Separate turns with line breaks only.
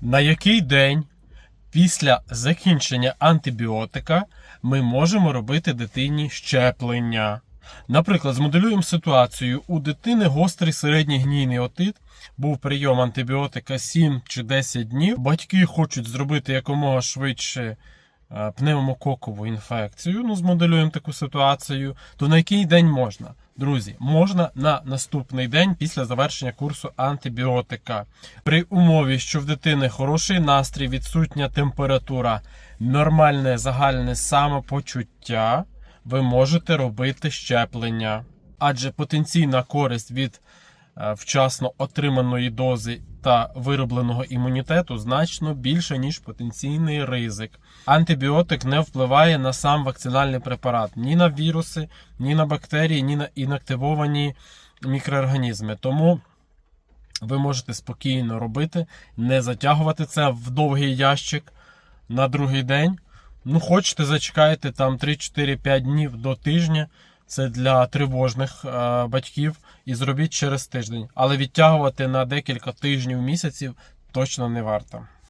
на який день після закінчення антибіотика ми можемо робити дитині щеплення. Наприклад, змоделюємо ситуацію: у дитини гострий середній гнійний отит, був прийом антибіотика 7 чи 10 днів. Батьки хочуть зробити якомога швидше е, пневмококову інфекцію. Ну, змоделюємо таку ситуацію. То на який день можна? Друзі, можна на наступний день після завершення курсу антибіотика. При умові, що в дитини хороший настрій, відсутня температура, нормальне загальне самопочуття, ви можете робити щеплення. Адже потенційна користь від е, вчасно отриманої дози та виробленого імунітету значно більше, ніж потенційний ризик. Антибіотик не впливає на сам вакцинальний препарат ні на віруси, ні на бактерії, ні на інактивовані мікроорганізми. Тому ви можете спокійно робити, не затягувати це в довгий ящик на другий день. Ну, хочете, зачекайте там 3-4-5 днів до тижня. Це для тривожних е, батьків і зробіть через тиждень. Але відтягувати на декілька тижнів місяців точно не варто.